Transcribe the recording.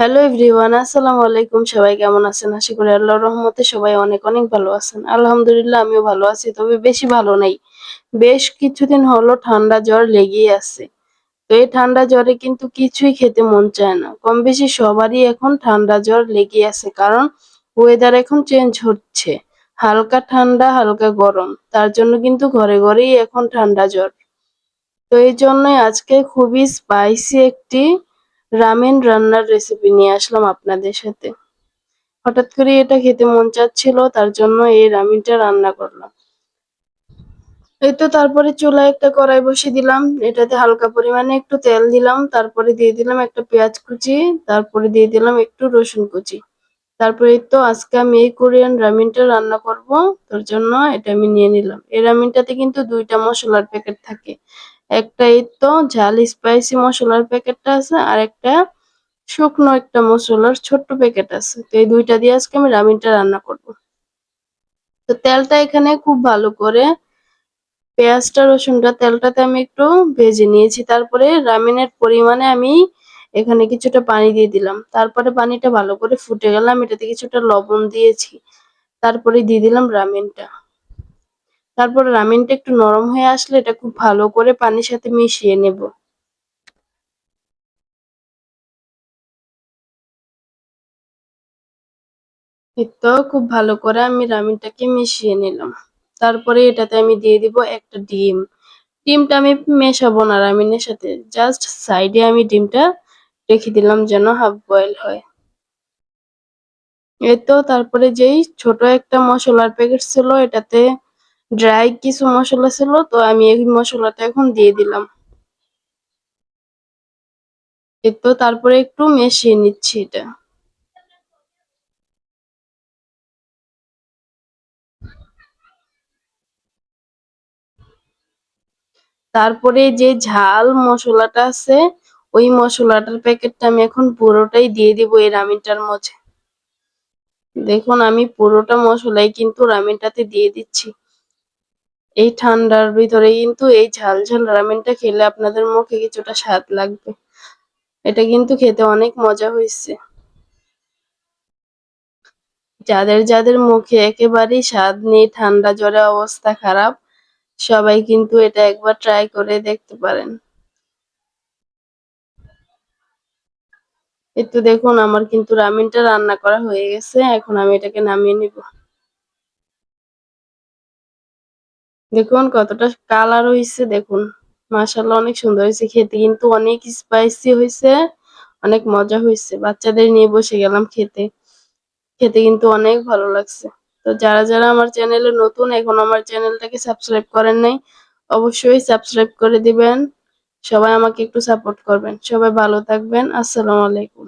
Hello everyone আসসালামু আলাইকুম সবাই কেমন আছেন? আশা করি আল্লাহর রহমতে সবাই অনেক অনেক ভালো আছেন। আলহামদুলিল্লাহ, আমিও ভালো আছি, তবে বেশি ভালো নাই। বেশ কিছুদিন হলো ঠান্ডা জ্বর লেগেই আছে। তো এই ঠান্ডা জ্বরে কিন্তু কিছুই খেতে মন চায় না। কম বেশি সবারই এখন ঠান্ডা জ্বর লেগে আছে, কারণ ওয়েদার এখন চেঞ্জ হচ্ছে। হালকা ঠান্ডা, হালকা গরম। তার জন্য কিন্তু ঘরে ঘরেই এখন ঠান্ডা জ্বর। তো এই জন্যই আজকে খুবই স্পাইসি একটি রামেন রান্নার রেসিপি নিয়ে আসলাম আপনাদের সাথে। হঠাৎ করে এটা খেতে মন চাচ্ছিল, তার জন্য এই রামিনটা রান্না করলাম। এই তো তারপরে চুলায় একটা কড়াই বসিয়ে দিলাম, এটাতে হালকা পরিমাণে একটু তেল দিলাম, তারপরে দিয়ে দিলাম একটা পেঁয়াজ কুচি, তারপরে দিয়ে দিলাম একটু রসুন কুচি। তারপরে তো আজকে আমি এই কোরিয়ান রামিনটা রান্না করব, তার জন্য এটা আমি নিয়ে নিলাম। এই রামিনটাতে কিন্তু দুইটা মশলার প্যাকেট থাকে। একটা এই তো ঝাল স্পাইসি মশলার প্যাকেটটা আছে আর একটা শুকনো একটা মশলার ছোট্ট প্যাকেট আছে। তো এই দুইটা দিয়ে আজকে আমি রামিনটা রান্না করব। তো তেলটা এখানে খুব ভালো করে পেঁয়াজটা, রসুনটা তেলটাতে আমি একটু ভেজে নিয়েছি। তারপরে রামিনের পরিমাণে আমি এখানে কিছুটা পানি দিয়ে দিলাম। তারপরে পানিটা ভালো করে ফুটে গেলাম এটাতে কিছুটা লবণ দিয়েছি। তারপরে দিয়ে দিলাম রামিনটা তারপর রামিনটা একটু নরম হয়ে আসলে এটা খুব ভালো করে পানির সাথে মিশিয়ে নেব। তো খুব ভালো করে আমি রামিনটাকে মিশিয়ে নিলাম। তারপরে এটাতে আমি দিয়ে দিব একটা ডিম। ডিমটা আমি মেশাবো না রামিনের সাথে, জাস্ট সাইডে আমি ডিমটা রেখে দিলাম যেন হাফ বয়েল হয়। এই তো তারপরে যেই ছোট একটা মশলার প্যাকেট ছিল এটাতে ড্রাই কিছু মশলা ছিল, তো আমি এই মশলাটা এখন দিয়ে দিলাম। তো তারপরে একটু মিশিয়ে নিচ্ছি এটা। তারপরে যে ঝাল মশলাটা আছে, ওই মশলাটার প্যাকেটটা আমি এখন পুরোটাই দিয়ে দিব এই রামিনটার মধ্যে। দেখুন, আমি পুরোটা মশলাই কিন্তু রামিনটাতে দিয়ে দিচ্ছি। এই ঠান্ডার ভিতরে কিন্তু এই ঝাল ঝাল রামিনটা খেলে আপনাদের মুখে কিছুটা স্বাদ লাগবে। এটা কিন্তু খেতে অনেক মজা হয়েছে যাদের যাদের মুখে একেবারেই স্বাদ নেই, ঠান্ডা জ্বরে অবস্থা খারাপ, সবাই কিন্তু এটা একবার ট্রাই করে দেখতে পারেন। একটু দেখুন, আমার কিন্তু রামিনটা রান্না করা হয়ে গেছে, এখন আমি এটাকে নামিয়ে নিব। দেখুন কতটা কালার হয়েছে দেখুন। মাসাল্লাহ অনেক সুন্দর হয়েছে খেতে, কিন্তু অনেক স্পাইসি হয়েছে অনেক মজা হয়েছে বাচ্চাদের নিয়ে বসে গেলাম খেতে। খেতে কিন্তু অনেক ভালো লাগছে। তো যারা যারা আমার চ্যানেলে নতুন, এখন আমার চ্যানেলটাকে সাবস্ক্রাইব করেন নাই, অবশ্যই সাবস্ক্রাইব করে দিবেন। সবাই আমাকে একটু সাপোর্ট করবেন। সবাই ভালো থাকবেন। আসসালামু আলাইকুম।